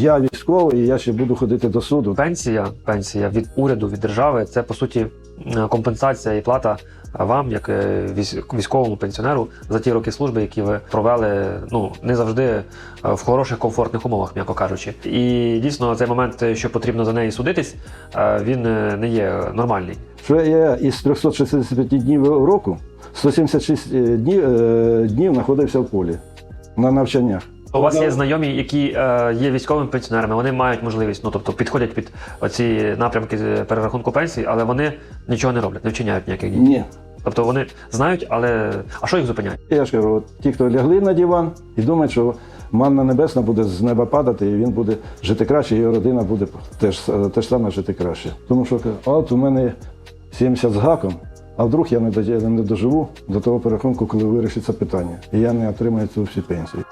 Я військовий, і я ще буду ходити до суду. Пенсія, пенсія від уряду, від держави це по суті е, компенсація і плата вам, як е, військовому пенсіонеру, за ті роки служби, які ви провели ну не завжди е, в хороших комфортних умовах, м'яко кажучи. І дійсно цей момент, що потрібно за неї судитись, він не є нормальний. Що я із 365 днів року 176 днів, днів знаходився в полі на навчаннях. У вас є знайомі, які е, є військовими пенсіонерами, вони мають можливість, ну тобто підходять під оці напрямки перерахунку пенсії, але вони нічого не роблять, не вчиняють ніяких дій. Ні. Тобто вони знають, але а що їх зупиняє? Я ж кажу, от ті, хто лягли на диван і думають, що манна небесна буде з неба падати, і він буде жити краще, і його родина буде теж, теж саме жити краще. Тому що от у мене 70 з гаком, а вдруг я не, не доживу до того перерахунку, коли вирішиться питання, і я не отримаю цю всю пенсію.